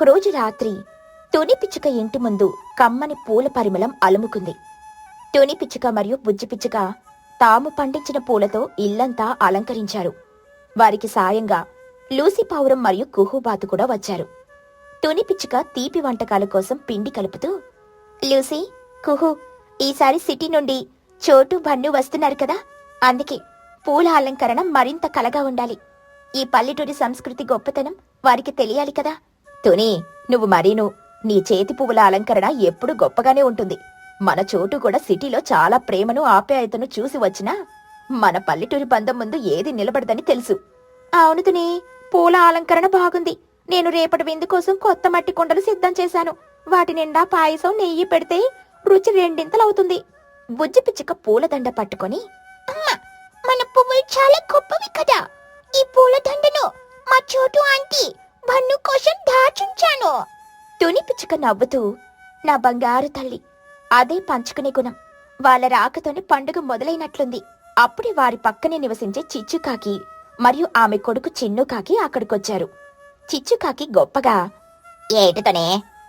ఒకరోజు రాత్రి తుని పిచ్చుక ఇంటి ముందు కమ్మని పూల పరిమళం అలుముకుంది. తుని పిచ్చుక మరియు బుజ్జి పిచ్చుక తాము పండించిన పూలతో ఇల్లంతా అలంకరించారు. వారికి సాయంగా లూసి పావురం మరియు కుహుబాతు కూడా వచ్చారు. తుని పిచ్చుక తీపి వంటకాల కోసం పిండి కలుపుతూ లూసీ కుహు ఈసారి సిటీ నుండి చోటు బన్ను వస్తున్నారు కదా? అందుకే పూల అలంకరణ మరింత కలగా ఉండాలి. ఈ పల్లెటూరి సంస్కృతి గొప్పతనం వారికి తెలియాలి కదా? తుని నువ్వు మరీను. నీ చేతి పువ్వుల అలంకరణ ఎప్పుడు గొప్పగానే ఉంటుంది. మన చోటు కూడా సిటీలో చాలా ప్రేమను ఆప్యాయతను చూసి వచ్చినా మన పల్లెటూరి బంధం ముందు ఏది నిలబడదని తెలుసు. అవును తుని పూల అలంకరణ బాగుంది. నేను రేపటి విందు కోసం కొత్త మట్టి కుండలు సిద్ధం చేశాను. వాటి నిండా పాయసం నెయ్యి పెడితే రుచి రెండింతలవుతుంది బుజ్జి పిచ్చుక పూలదండ పట్టుకొని అమ్మా మన పువ్వులు చాలా గొప్పవి కదా. ఈ పూలదండను మా చోటు ఆంటీ బన్ను కోసం దాచుంచాను. తుని పిచ్చుక నవ్వుతూ నా బంగారు తల్లి అదే పంచుకునే గుణం. వాళ్ళ రాకతోనే పండుగ మొదలైనట్లుంది. అప్పుడే వారి పక్కనే నివసించే చిచ్చుకాకి మరియు ఆమె కొడుకు చిన్నుకాకి అక్కడికొచ్చారు. చిచ్చుకాకి గొప్పగా ఏటితోనే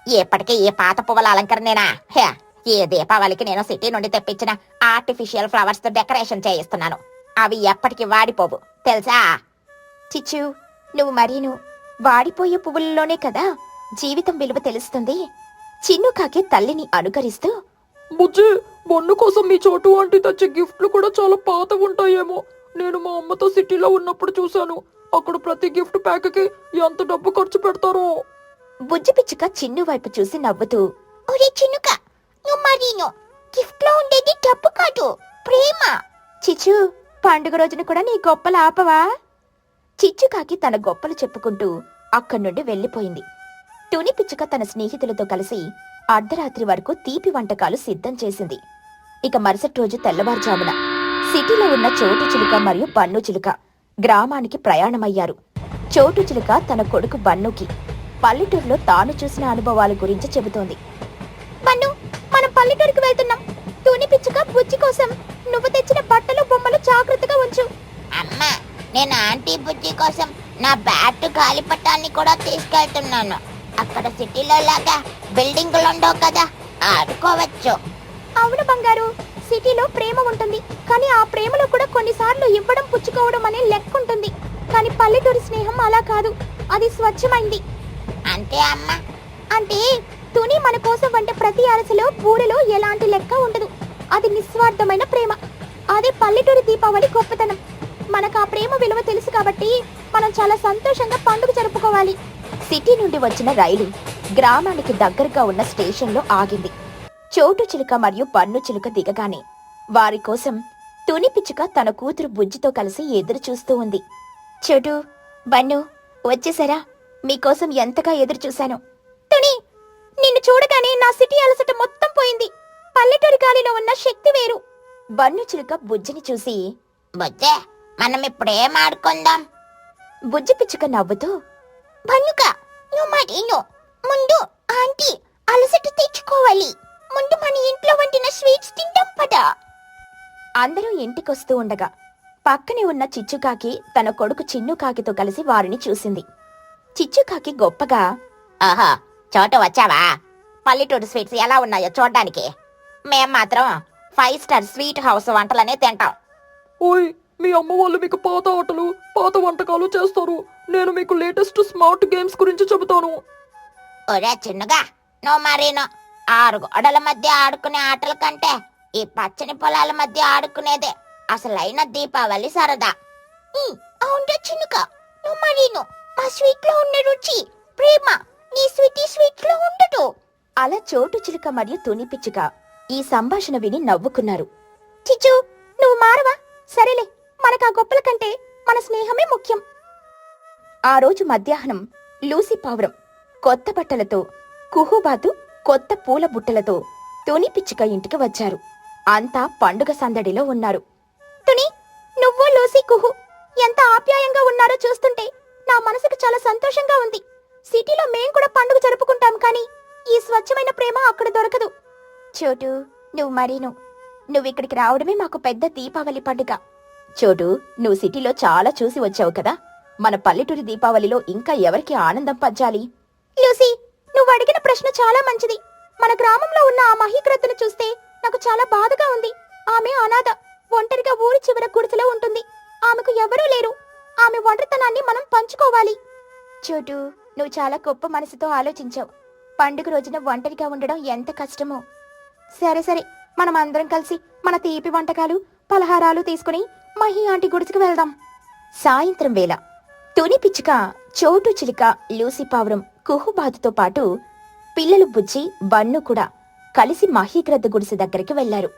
ఎప్పటికీ ఏ పాత పువ్వుల అలంకరణేనా? హే ఏ దీపావళికి నేను సిటీ నుండి తెప్పించిన ఆర్టిఫిషియల్ ఫ్లవర్స్తో డెకరేషన్ చేయిస్తున్నాను. అవి ఎప్పటికీ వాడిపోవు తెలుసా? చిచ్చు నువ్వు మరీను వాడిపోయే పువ్వులలోనే కదా జీవితం విలువ తెలుస్తుంది. చిన్నుకాకి తల్లిని అనుకరిస్తూ బుజ్జి బొన్ను కోసం మీ చోటు ఆంటీ తెచ్చే గిఫ్ట్లు కూడా చాలా పాత ఉంటాయేమో. నేను మా అమ్మతో సిటీలో ఉన్నప్పుడు చూశాను. అక్కడ ప్రతి గిఫ్ట్ ప్యాక్కి ఎంత డబ్బు ఖర్చు పెడతారో. బుజ్జి పిచ్చుక చిన్ను వైపు చూసి నవ్వుతూ ఒరే చిన్నుక నువ్వు మరీను. గిఫ్ట్లో ఉండేది డబ్బు కాదు ప్రేమ. చిచ్చు పండుగ రోజున కూడా నీ గొప్పలు ఆపవా? చిచ్చుకాకి తన గొప్పలు చెప్పుకుంటూ అక్కడి నుండి వెళ్ళిపోయింది. తుని పిచ్చుక తన స్నేహితులతో కలిసి అర్ధరాత్రి వరకు తీపి వంటకాలు సిద్ధం చేసింది. ఇక మరుసటి రోజు తెల్లవారుజామున సిటీలో ఉన్న చోటు చిలుక మరియు బన్ను చిలుక గ్రామానికి ప్రయాణమయ్యారు. చోటు చిలుక తన కొడుకు బన్నుకి పల్లెటూరులో తాను చూసిన అనుభవాల గురించి చెబుతోంది. బన్ను మనం పల్లెటూరుకు వెళ్తున్నాం. తుని పిచ్చుక బుజ్జి కోసం నువ్వు తెచ్చిన బట్టలు బొమ్మలు జాగ్రత్తగా ఉంచు. అమ్మా నేను ఆంటీ బుజ్జి కోసం నా బ్యాట్ గాలిపటాన్ని కూడా తీసుకెళ్తున్నాను. అక్కడ సిటీలో లాగా బిల్డింగులు ఉండవు కదా ఆడుకోవచ్చు. అవును బంగారు సిటీలో ప్రేమ ఉంటుంది. కానీ ఆ ప్రేమలో కూడా కొన్నిసార్లు ఇవ్వడం పుచ్చుకోవడం అనే లెక్క ఉంటుంది. కానీ పల్లెటూరి స్నేహం అలా కాదు అది స్వచ్ఛమైంది. అంతే అమ్మా. అంటే తుని మన కోసం వంటే ప్రతి అరసలో పూలలో ఎలాంటి లెక్క ఉండదు. అది నిస్వార్థమైన ప్రేమ. అదే పల్లెటూరి దీపావళి గొప్పతనం. మనకు ఆ ప్రేమ విలువ తెలుసు కాబట్టి మనం చాలా సంతోషంగా పండుగ జరుపుకోవాలి. సిటీ నుండి వచ్చిన రైలు గ్రామానికి దగ్గరగా ఉన్న స్టేషన్లో ఆగింది. చోటు చిలుక మరియు పన్ను చిలుక దిగగానే వారి కోసం తుని పిచ్చుక తన కూతురు బుజ్జితో కలిసి ఎదురు చూస్తూ ఉంది. చోటు బన్ను వచ్చేసారా? మీకోసం ఎంతగా ఎదురు చూశాను తుని నిన్ను చూడగానే నా సిటీ అలసట మొత్తం పోయింది. పల్లెటూరి గాలిలో ఉన్న శక్తి వేరు. బన్ను చిలుక బుజ్జిని చూసి బుజ్జే! మనం ఇప్పుడు ఏం ఆడుకుందాం బుజ్జి పిచ్చుక నవ్వుతూ బన్నుక నువ్వు మరీను ముందు ఆంటీ అలసట తెచ్చుకోవాలి. ముందు మన ఇంట్లో వండిన స్వీట్స్ తింటాం పదా. అందరూ ఇంటికొస్తూ ఉండగా పక్కనే ఉన్న చిచ్చుకాకి తన కొడుకు చిన్నుకాకితో కలిసి వారిని చూసింది. చిచ్చుకాకి గొప్పగా ఆహా చోట వచ్చావా? పల్లెటూరు స్వీట్స్ ఎలా ఉన్నాయో చూడ్డానికి. మేం మాత్రం ఫైవ్ స్టార్ స్వీట్ హౌస్ వంటలనే తింటాం. ఓయ్ మీ అమ్మ వాళ్ళు మీకు పాత ఆటలు పాత వంటకాలు చేస్తారు. నేను మీకు లేటెస్ట్ స్మార్ట్ గేమ్స్ గురించి చెబుతాను. ఒరే చిన్నగా నువ్వు మరీను. ఆరు గోడల మధ్య ఆడుకునే ఆటల కంటే ఈ పచ్చని పొలాల మధ్య ఆడుకునేదే. అసలైన దీపావళి సరదా. అవును చిన్నుగా నువ్వు మరీను. మా స్వీట్లో ఉన్న రుచి ప్రేమ నీ స్వీటీ స్వీట్లో ఉండదు. అలా చోటు చిలుక మరియు తుని పిచ్చుక ఈ సంభాషణ విని నవ్వుకున్నారు. చిచ్చు నువ్వు మారవా? సరేలే మనకా గొప్పల కంటే మన స్నేహమే ముఖ్యం. ఆ రోజు మధ్యాహ్నం లూసి పావురం కొత్త బట్టలతో కుహుబాతు కొత్త పూల బుట్టలతో తుని పిచ్చుక ఇంటికి వచ్చారు. అంతా పండుగ సందడిలో ఉన్నారు. తుని నువ్వు లూసి కుహు ఎంత ఆప్యాయంగా ఉన్నారో చూస్తుంటే నా మనసుకు చాలా సంతోషంగా ఉంది. సిటీలో మేం కూడా పండుగ జరుపుకుంటాం కానీ ఈ స్వచ్ఛమైన ప్రేమ అక్కడ దొరకదు. చోటు నువ్వు మరీను. నువ్విక్కడికి రావడమే మాకు పెద్ద దీపావళి పండుగ. చోటు నువ్వు సిటీలో చాలా చూసి వచ్చావు కదా. మన పల్లెటూరి దీపావళిలో ఇంకా ఎవరికి ఆనందం పంచాలి లూసీ నువ్వు అడిగిన ప్రశ్న చాలా మంచిది. మన గ్రామంలో ఉన్న ఆ మహీకృతను చూస్తే నాకు చాలా బాధగా ఉంది. ఆమె అనాథ ఒంటరిగా ఊరి చివర గుడిసెలో ఉంటుంది. ఆమెకు ఎవరూ లేరు. ఆమె ఒంటరితనాన్ని మనం పంచుకోవాలి. చోటు నువ్వు చాలా గొప్ప మనసుతో ఆలోచించావు. పండుగ రోజున ఒంటరిగా ఉండడం ఎంత కష్టమో. సరే సరే మనం అందరం కలిసి మన తీపి వంటకాలు పలహారాలు తీసుకుని మహి ఆంటీ గుడిసికి వెళ్దాం. సాయంత్రం వేళ తుని పిచ్చుక చోటు చిలుక లూసి పావురం కుహుబాతుతో పాటు పిల్లలు బుజ్జి బన్ను కూడా కలిసి మహీగ్రద్ద గుడిసె దగ్గరికి వెళ్ళారు.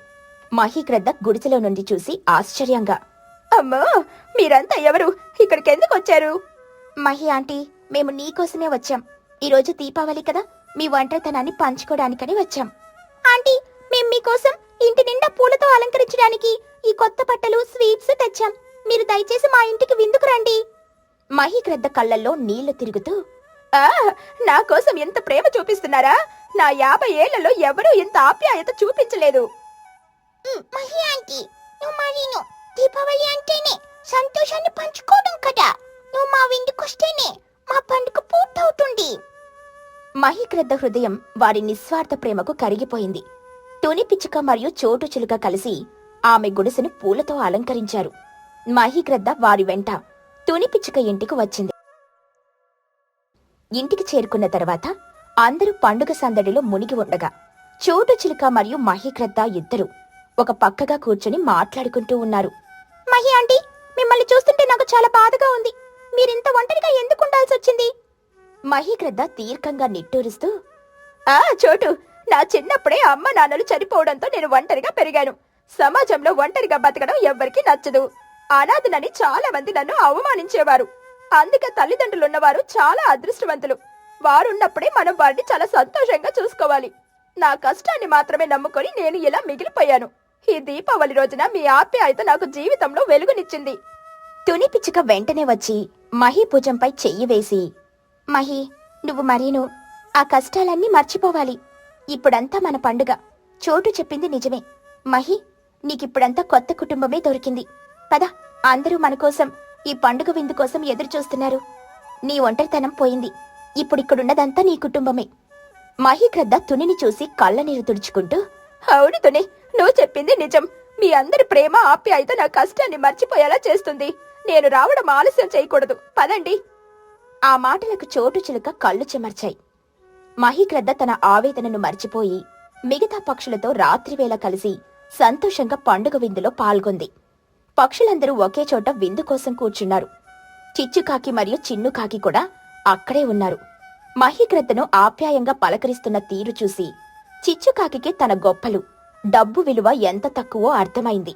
మహీగ్రద్ద గుడిసెలో నుండి చూసి ఆశ్చర్యంగా అమ్మో మీరంతా ఎవరు? ఇక్కడికెందుకు వచ్చారు? మహి ఆంటీ మేము నీకోసమే వచ్చాం. ఈరోజు దీపావళి కదా మీ ఒంటరితనాన్ని పంచుకోవడానికని వచ్చాం. ఆంటీ మేం మీకోసం ఇంటి నిండా పూలతో అలంకరించడానికి ఈ కొత్త బట్టలు స్వీట్స్ తెచ్చాం. మీరు దయచేసి మా ఇంటికి విందుకు రండి. మహిగ్రద్ద కళ్ళల్లో నీళ్ళు తిరుగుతూ ఆ నా కోసం ఎంత ప్రేమ చూపిస్తున్నారా? నా యాభై ఏళ్ళలో ఎవరూ ఇంత ఆప్యాయత చూపించలేదు. మహి ఆంటీ నువ్వు మరీను దీపావళి అంటేనే సంతోషాన్ని పంచుకోవడం కదా. నువ్వు మా విందుకొస్తేనే మా పండుగ పూర్తవుతుంది. మహిగ్రద్ద హృదయం వారి నిస్వార్థ ప్రేమకు కరిగిపోయింది. తుని పిచ్చుక మరియు చోటు చిలుక కలిసి ఆమె గుడిసెను పూలతో అలంకరించారు. మహిగ్రద్ద వారి వెంట తుని పిచ్చుక ఇంటికి వచ్చింది. ఇంటికి చేరుకున్న తర్వాత అందరూ పండుగ సందడిలో మునిగి ఉండగా చోటు చిలుక మరియు మహిగ్రద్ద ఇద్దరు ఒక పక్కగా కూర్చుని మాట్లాడుకుంటూ ఉన్నారు. మహి ఆంటీ మిమ్మల్ని చూస్తుంటే నాకు చాలా బాధగా ఉంది. మీరింత ఒంటరిగా ఎందుకు ఉండాల్సి వచ్చింది మహిగ్రద్ద దీర్ఘంగా నిట్టూరుస్తూ ఆ చోటు నా చిన్నప్పుడే అమ్మ నాన్నలు చనిపోవడంతో నేను ఒంటరిగా పెరిగాను. సమాజంలో ఒంటరిగా బతకడం ఎవ్వరికీ నచ్చదు. అనాథనని చాలా మంది నన్ను అవమానించేవారు. అందుకే తల్లిదండ్రులున్నవారు చాలా అదృష్టవంతులు. వారున్నప్పుడే మనం వారిని చాలా సంతోషంగా చూసుకోవాలి. నా కష్టాన్ని మాత్రమే నమ్ముకొని నేను ఇలా మిగిలిపోయాను. ఈ దీపావళి రోజున మీ ఆప్యాయత నాకు జీవితంలో వెలుగునిచ్చింది. తుని పిచ్చుక వెంటనే వచ్చి మహి భుజంపై చెయ్యి వేసి మహి నువ్వు మరీను. ఆ కష్టాలన్నీ మర్చిపోవాలి. ఇప్పుడంతా మన పండుగ. చోటు చెప్పింది నిజమే. మహి నీకిప్పుడంతా కొత్త కుటుంబమే దొరికింది. పద అందరూ మన కోసం ఈ పండుగ విందు కోసం ఎదురు చూస్తున్నారు నీ ఒంటరితనం పోయింది. ఇప్పుడిక్కడున్నదంతా నీ కుటుంబమే. మహిగ్రద్ద తునిని చూసి కళ్ళనీరు తుడుచుకుంటూ అవును తుని నువ్వు చెప్పింది నిజం. మీ అందరి ప్రేమ ఆప్యాయత నా కష్టాన్ని మర్చిపోయేలా చేస్తుంది. నేను రావడం ఆలస్యం చేయకూడదు. పదండి. ఆ మాటలకు చోటు చిలుక కళ్ళు చెమర్చాయి. మహిగ్రద్ద తన ఆవేదనను మర్చిపోయి మిగతా పక్షులతో రాత్రివేళ కలిసి సంతోషంగా పండుగ విందులో పాల్గొంది. పక్షులందరూ ఒకే చోట విందు కోసం కూర్చున్నారు. చిచ్చుకాకి మరియు చిన్నుకాకి కూడా అక్కడే ఉన్నారు. మహిగ్రద్దను ఆప్యాయంగా పలకరిస్తున్న తీరు చూసి చిచ్చుకాకి తన గొప్పలు డబ్బు విలువ ఎంత తక్కువో అర్థమైంది.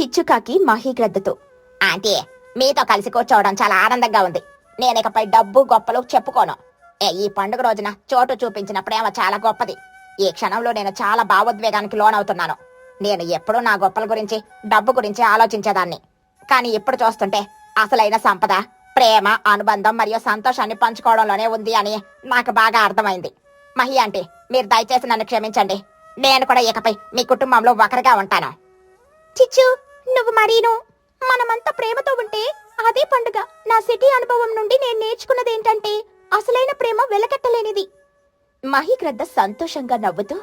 చిచ్చుకాకి మహిగ్రద్దతో ఆంటీ మీతో కలిసి కూర్చోవడం చాలా ఆనందంగా ఉంది. నేనికపై డబ్బు గొప్పలు చెప్పుకోను. ఈ పండుగ రోజున చోటు చూపించిన ప్రేమ చాలా గొప్పది. ఈ క్షణంలో నేను చాలా భావోద్వేగానికి లోనవుతున్నాను. నేను ఎప్పుడూ నా గొప్పల గురించి డబ్బు గురించి ఆలోచించేదాన్ని. కానీ ఇప్పుడు చూస్తుంటే అసలైన సంపద ప్రేమ అనుబంధం మరియు సంతోషాన్ని పంచుకోవడంలోనే ఉంది అని నాకు బాగా అర్థమైంది. మహి ఆంటీ మీరు దయచేసి నన్ను క్షమించండి. నేను కూడా ఇకపై మీ కుటుంబంలో ఒకరిగా ఉంటాను. చిచ్చు నువ్వు మరీను. మనమంతా ప్రేమతో ఉంటే అదే పండుగ. నా సిటీ అనుభవం నుండి నేను నేర్చుకున్నది ఏంటంటే అసలైన ప్రేమ వెలకట్టలేనిది. మహిగ్రద్ద సంతోషంగా నవ్వుతూ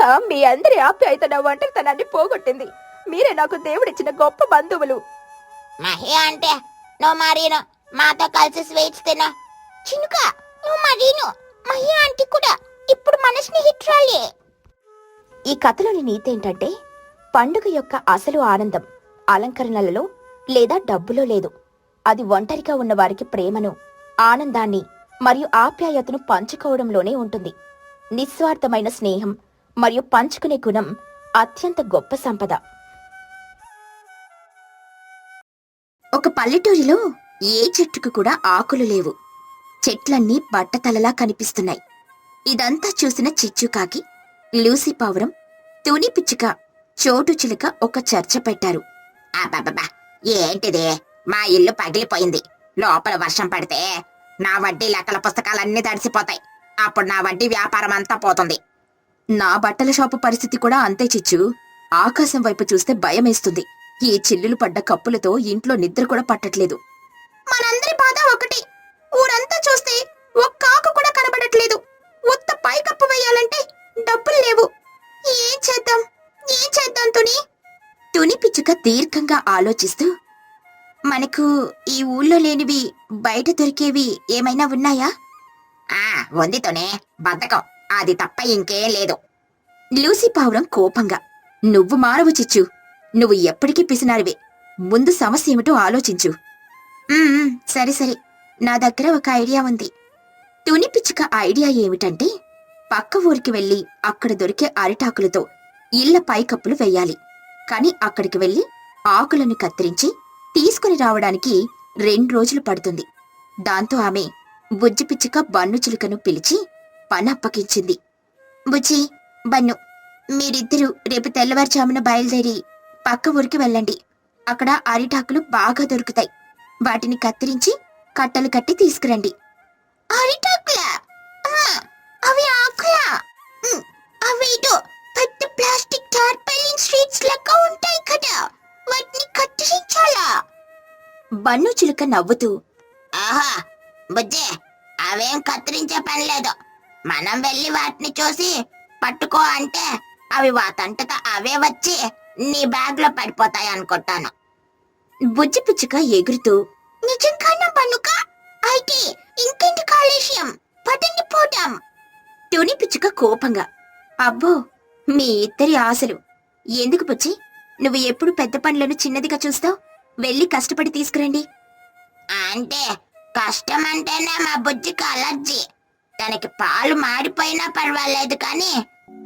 "హా, మీ అందరి ఆప్యాయత నా ఒంటరితనాన్ని పోగొట్టింది. మీరే నాకు దేవుడిచ్చిన గొప్ప బంధువులు. మహి అంటే నువ్వు మరీను మాతో కలిసి స్వీట్స్ తిను. చినుక నువ్వు మరీను మహి ఆంటీ కూడా ఇప్పుడు మన స్నేహితురాలే. ఈ కథలోని నీతి ఏంటంటే పండుగ యొక్క అసలు ఆనందం అలంకరణలలో లేదా డబ్బులో లేదు. అది ఒంటరిగా ఉన్న వారికి ప్రేమను ఆనందాన్ని మరియు ఆప్యాయతను పంచుకోవడంలోనే ఉంటుంది. నిస్వార్థమైన స్నేహం మరియు పంచుకునే గుణం అత్యంత గొప్ప సంపద. ఒక పల్లెటూరిలో ఏ చెట్టుకు కూడా ఆకులు లేవు. చెట్లన్నీ బట్టతలలా కనిపిస్తున్నాయి. ఇదంతా చూసిన చిచ్చుకాకి లూసీ పావురం తుని పిచ్చుక చోటు చిలుక ఒక చర్చ పెట్టారు. అబ్బబ్బబ్బా ఏంటిదే? మా ఇల్లు పగిలిపోయింది. లోపల వర్షం పడితే నా వడ్డీ లెక్కల పుస్తకాలన్నీ తడిసిపోతాయి. అప్పుడు నా వడ్డీ వ్యాపారం అంతా పోతుంది. నా బట్టల షాపు పరిస్థితి కూడా అంతే చిచ్చు. ఆకాశం వైపు చూస్తే భయమేస్తుంది. ఈ చిల్లులు పడ్డ కప్పులతో ఇంట్లో నిద్ర కూడా పట్టట్లేదు. మనందరి బాధ ఒకటి. ఊరంతా చూస్తే ఒక్క ఆకు కూడా కనబడట్లేదు. ఉత్త పైకప్పు వేయాలంటే డబ్బులు లేవు. ఏం చేద్దాం? ఏం చేద్దాం తుని? తుని పిచ్చుక దీర్ఘంగా ఆలోచిస్తూ మనకు ఈ ఊళ్ళో లేనివి బయట దొరికేవి ఏమైనా ఉన్నాయా? ఆ ఉంది తుని. బద్ధకం. అది తప్ప ఇంకేం లేదు. లూసీ పావురం కోపంగా నువ్వు మారవు చిచ్చు. నువ్వు ఎప్పటికీ పిసినారివే. ముందు సమస్య ఏమిటో ఆలోచించు. "ఉమ్, సరే సరే. నా దగ్గర ఒక ఐడియా ఉంది. తుని పిచ్చుక ఐడియా ఏమిటంటే పక్క ఊరికి వెళ్ళి అక్కడ దొరికే అరిటాకులతో ఇళ్ళ పైకప్పులు వెయ్యాలి కాని అక్కడికి వెళ్ళి ఆకులను కత్తిరించి తీసుకుని రావడానికి రెండు రోజులు పడుతుంది. దాంతో ఆమె బుజ్జిపిచ్చుక బన్ను చిలుకను పిలిచి పని అప్పగించింది. బుజ్జి బన్ను మీరిద్దరూ రేపు తెల్లవారుజామున బయలుదేరి పక్క ఊరికి వెళ్ళండి. అక్కడ అరిటాకులు బాగా దొరుకుతాయి. వాటిని కత్తిరించి కట్టలు కట్టి తీసుకురండి. అరిటాకులా? అవి ఆకులా? బన్ను చిలుక నవ్వుతూ ఆహా బుజ్జే అవేం కత్తిరించే పని లేదు. మనం వెళ్ళి వాటిని చూసి పట్టుకో అంటే అవి వాటంతట అవే వచ్చి నీ బ్యాగ్లో పడిపోతాయి అనుకుంటాను. బుజ్జి పిచ్చుక ఎగురుతూ నిజంగానా బన్నుక? అయితే ఇంకెంటి కాలుష్యం? పదండి పోదాం. తుని పిచ్చుక కోపంగా అబ్బో మీ ఇద్దరి ఆశలు. ఎందుకు పుచ్చి నువ్వు ఎప్పుడు పెద్ద పనులను చిన్నదిగా చూస్తావు? వెళ్ళి కష్టపడి తీసుకురండి. అంటే కష్టం అంటేనే మా బుజ్జికి అలర్జీ. తనకి పాలు మాడిపోయినా పర్వాలేదు కానీ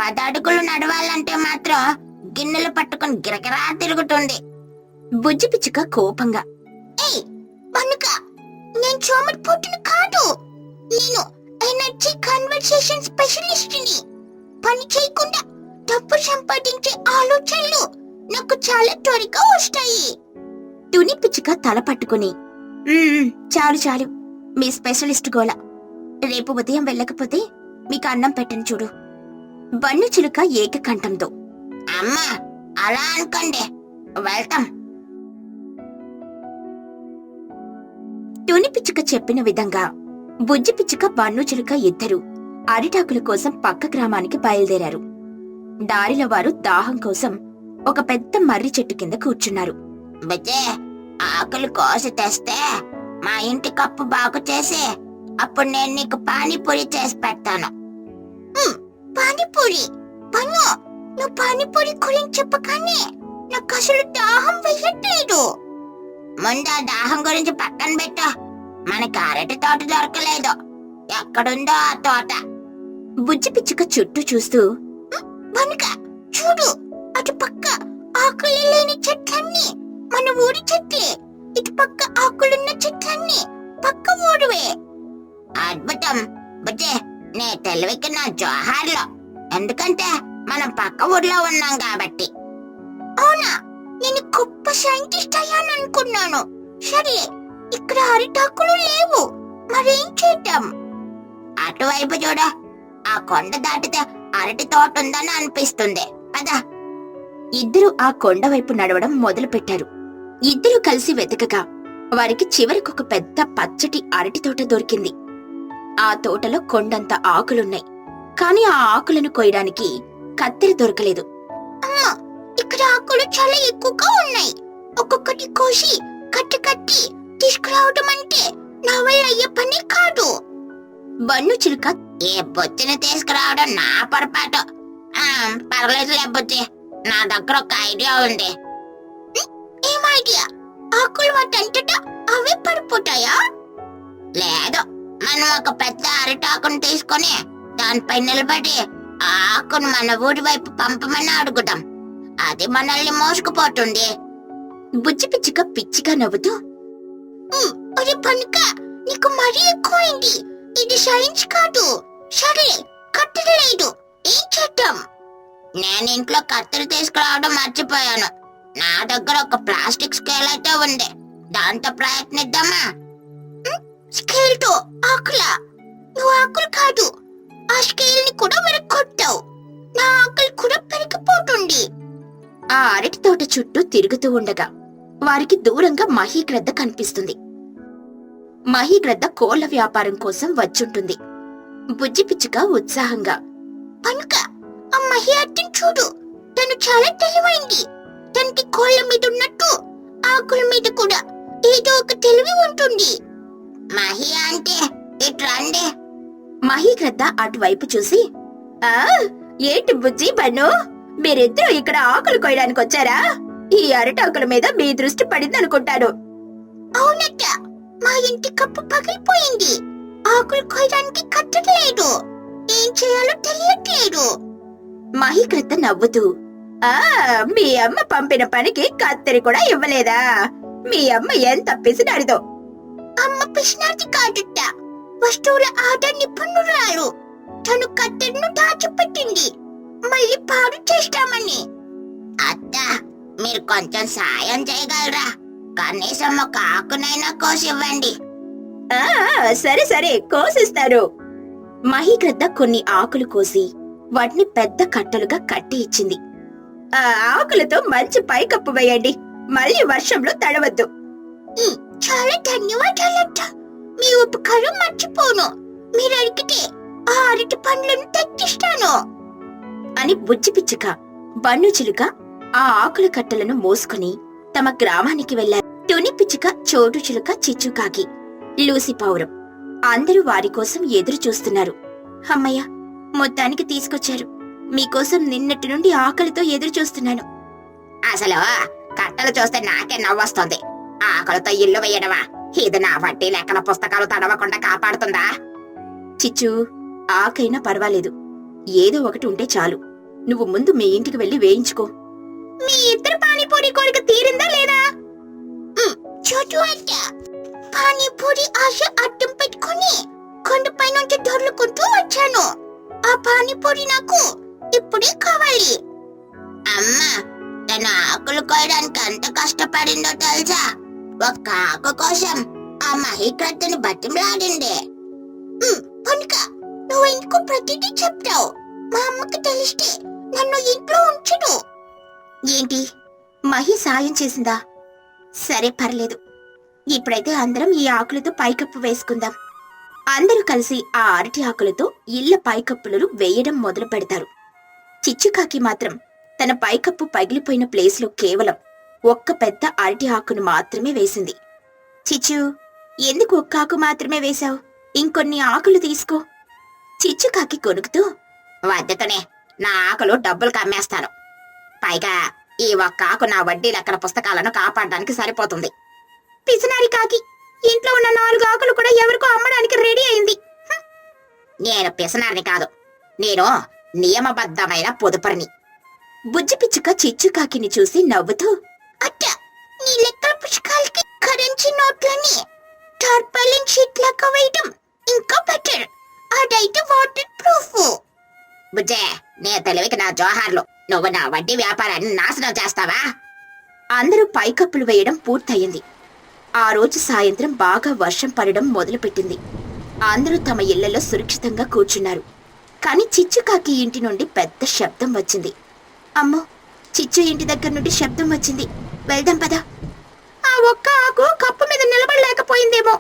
పదడుగులు నడవాలంటే మాత్రం గిన్నెలు పట్టుకుని గిరగిరా తిరుగుతుంది. బుజ్జి పిచ్చుక కోపంగా ఏయ్ పనుక నేను చోమటి పుట్టును కాదు. నేను ఎనర్జీ కన్వర్సేషన్ స్పెషలిస్ట్ని పని చేయకుండా డబ్బు సంపాదించే ఆలోచనలు నాకు చాలా త్వరగా వస్తాయి. తుని పిచ్చుక తల పట్టుకుని. "మ్మ్, చాలు చాలు. మీ స్పెషలిస్ట్ గోల రేపు ఉదయం వెళ్ళకపోతే మీకు అన్నం పెట్టను చూడు. బన్ను చిలుక ఏకకంఠంతో. అమ్మా అలా అనుకోండి. వెళ్తాం. తుని పిచ్చుక చెప్పిన విధంగా బుజ్జి పిచ్చుక బన్ను చిలుక ఇద్దరు అరిటాకుల కోసం పక్క గ్రామానికి బయలుదేరారు. దారిలో వారు దాహం కోసం ఒక పెద్ద మర్రి చెట్టు కింద కూర్చున్నారు. బుజ్జే ఆకులు కోసి తెస్తే మా ఇంటి కప్పు బాగు చేసి అప్పుడు నేను నీకు పానీపూరి చేసి పెడతాను. పానీపూరి? పన్ను నువ్వు పానీపూరి గురించి చెప్పగానే నాకు అసలు దాహం వేయట్లేదు ముందు ఆ దాహం గురించి పక్కన పెట్టు. మనకి అరటి తోట దొరకలేదు. ఎక్కడుందో ఆ తోట. బుజ్జి పిచ్చుక చుట్టూ చూస్తూ వనుక చూడు అటు పక్క ఆకులు లేని చెట్లన్నీ మన ఊరి చెట్లే. ఇటు పక్క ఆకులున్న చెట్లన్నీ పక్క ఊరువే. అద్భుతం. బుజ్జే నే తెలివికి నా జోహార్లో. ఎందుకంటే మనం పక్క ఊర్లో ఉన్నాం కాబట్టి. అవునా? నేను గొప్ప సైంటిస్ట్ అయ్యాను అనుకున్నాను సరే ఇక్కడ అరిటాకులు లేవు. మరేం చేద్దాం? అటువైపు చూడ. ఆ కొండ దాటితే అరటి తోట ఉందని అనిపిస్తుంది. పద. ఇద్దరు ఆ కొండ వైపు నడవడం మొదలు పెట్టారు ఇద్దరు కలిసి వెతకగా వారికి చివరికొక పెద్ద పచ్చటి అరటి తోట దొరికింది. ఆ తోటలో కొండంత ఆకులున్నాయి. కాని ఆ ఆకులను కొయ్యడానికి కత్తెర దొరకలేదు. అమ్మా ఇక్కడ ఆకులు చాలా ఎక్కువగా ఉన్నాయి. ఒక్కొక్కటి కోసి కట్టి కట్టి తీసుకురావడం అంటే నా వల్ల అయ్యే పని కాదు. బన్ను చిలుక ఏ బొత్తిని తీసుకురావడం నా పొరపాటు. ఆ, పర్లేదులే బుజ్జి నా దగ్గర ఒక ఐడియా ఉంది. ఐడియా ఆకులు వాటంతటా అవే పడిపోతాయా? లేదు. మనం ఒక పెద్ద అరటాకును తీసుకొని దానిపై నిలబడి ఆ ఆకును మన ఊరి వైపు పంపమని అడుగుదాం. అది మనల్ని మోసుకుపోతుంది. బుజ్జి పిచ్చిక పిచ్చిగా నవ్వుతూ ఒరే పనుక నీకు మరీ ఎక్కువైంది. ఇది సైన్స్ కాదు. సరే కట్టెలు లేదు. ఏం చేద్దాం? నేను ఇంట్లో కత్తెర తీసుకురావడం మర్చిపోయాను. నా దగ్గర ఒక ప్లాస్టిక్ స్కేల్ అయితే ఉంది. దాంతో ప్రయత్నిద్దామా? స్కేల్తో ఆకులా. నువ్వు ఆకులు కాదు ఆ స్కేల్ని కూడా విరగొట్టావు. నా ఆకులు కూడా పెరిగిపోతుంది. ఆ అరటి తోట చుట్టూ తిరుగుతూ ఉండగా వారికి దూరంగా మహీగ్రద్ద కనిపిస్తుంది. మహీగ్రద్ద కోళ్ళ వ్యాపారం కోసం వచ్చుంటుంది. బుజ్జి పిచ్చుక ఉత్సాహంగా పనుక ఆ మహి అర్థం చూడు. తను చాలా తెలివైంది. తనకి కోళ్ళ మీద ఉన్నట్టు ఆకుల మీద కూడా ఏదో ఒక తెలివి ఉంటుంది. మహి అంటే ఇట్రండి మహీగ్రద్ద అటువైపు చూసి ఆ ఏంటి బుజ్జి బన్ను? మీరిద్దరూ ఇక్కడ ఆకులు కోయడానికి వచ్చారా? ఈ అరటాకుల మీద మీ దృష్టి పడిందనుకుంటాను. అవునట మా ఇంటి కప్పు పగిలిపోయింది. ఆకులు కోయడానికి కట్టట్లేదు ఏం చేయాలో తెలియట్లేదు. మహీకృత నవ్వుతూ ఆ మీ అమ్మ పంపిన పనికి కత్తెరి కూడా ఇవ్వలేదా? మీ అమ్మ ఎంత పిసినాడిదో అమ్మ పిసినాటి కాదుట వస్తువుల ఆట నిపుణురాలు. తను కత్తెరను దాచిపెట్టింది. మళ్ళీ పాడు చేస్తామని. అత్త మీరు కొంచెం సాయం చేయగలరా? కనీసం ఒక ఆకునైనా కోసివ్వండి. ఆ సరే సరే కోసిస్తాను మహీగ్రద్ద కొన్ని ఆకులు కోసి వాటిని పెద్ద కట్టలుగా కట్టి ఇచ్చింది. ఆ ఆకులతో మంచి పైకప్పు వేయండి. మళ్ళీ వర్షంలో తడవద్దు. చాలా ధన్యవాదాలత్త మీ ఉపకారం మర్చిపోను. మీరు అడిగితే ఆ అరటి పండ్లను తెచ్చిస్తాను. అని బుజ్జి పిచ్చుక బన్ను చిలుక ఆ ఆకుల కట్టలను మోసుకుని తమ గ్రామానికి వెళ్ళారు తుని పిచ్చుక చోటు చిలుక చిచ్చుకాకి లూసి పౌరం. అందరూ వారి కోసం ఎదురు చూస్తున్నారు. అమ్మయ్య మొత్తానికి తీసుకొచ్చారు. మీకోసం నిన్నటి నుండి ఆకలితో ఎదురు చూస్తున్నాను. అసలు కట్టలు చూస్తే నాకే నవ్వొస్తుంది. ఆకలితో ఇల్లు వేయడమా? ఇది నా వడ్డీ లెక్కల పుస్తకాలు తడవకుండా కాపాడుతుందా? చిచ్చు ఆకైనా పర్వాలేదు. ఏదో ఒకటి ఉంటే చాలు. నువ్వు ముందు మీ ఇంటికి వెళ్ళి వేయించుకో. మీ ఇద్దరు పానీపూరి కోరిక తీరిందా లేదా? చోటు అట్ట పానీపూరి ఆశ అడ్డం పెట్టుకుని కొండపై నుంచి దొర్లుకుంటూ వచ్చాను. ఆ పానీపూరి నాకు ఇప్పుడే కావాలి. అమ్మా తన ఆకులు కోయడానికి ఎంత కష్టపడిందో తెలుసా? ఒక్క ఆకు కోసం ఆ మహికర్తను బతిమలాడిందే. పనుక నువ్వు ఎందుకు ప్రతిదీ చెప్తావు. మా అమ్మకి తెలిస్తే నన్ను ఇంట్లో ఉంచుడు ఏంటి? మహి సాయం చేసిందా? సరే పర్లేదు. ఇప్పుడైతే అందరం ఈ ఆకులతో పైకప్పు వేసుకుందాం. అందరూ కలిసి ఆ అరటి ఆకులతో ఇళ్ళ పైకప్పులను వేయడం మొదలు పెడతారు చిచ్చుకాకి మాత్రం తన పైకప్పు పగిలిపోయిన ప్లేస్లో కేవలం ఒక్క పెద్ద అరటి ఆకును మాత్రమే వేసింది. చిచ్చు ఎందుకు ఒక్క ఆకు మాత్రమే వేశావు? ఇంకొన్ని ఆకులు తీసుకో. చిచ్చుకాకి కొనుకుతూ వద్దతోనే నా ఆకులు డబ్బులు కమ్మేస్తాను. పైగా ఈ ఒక్క ఆకు నా వడ్డీ లెక్కల పుస్తకాలను కాపాడడానికి సరిపోతుంది. పిసినారి కాకి ఇంట్లో ఉన్న నాలుగు ఆకులు కూడా ఎవరికో అమ్మడానికి రెడీ అయింది. నేను పిసనారిని కాదు. నేను నియమబద్ధమైన పొదుపరిని. బుజ్జిపిచ్చుక చిచ్చుకాకిని చూసి నవ్వుతూ అట్ట నీ లెక్కల పుస్తకాలకి కరెన్సీ నోట్లని టార్పాలిన్ షీట్ లెక్క వేయటం ఇంకా బెటర్. అదైతే వాటర్ ప్రూఫ్ బుజ్జే నీ తెలివికి నా జోహార్లు. నువ్వు నా వడ్డీ వ్యాపారాన్ని నాశనం చేస్తావా? అందరూ పైకప్పులు వేయడం పూర్తయింది. ఆ రోజు సాయంత్రం బాగా వర్షం పడడం మొదలుపెట్టింది. అందరూ తమ ఇళ్ళలో సురక్షితంగా కూర్చున్నారు. కాని చిచ్చుకాకి ఇంటి నుండి పెద్ద శబ్దం వచ్చింది. అమ్మో చిచ్చు ఇంటి దగ్గర నుండి శబ్దం వచ్చింది. వెళ్దాం పదా. ఆ ఒక్క ఆకు కప్పు మీద నిలబడలేకపోయిందేమో.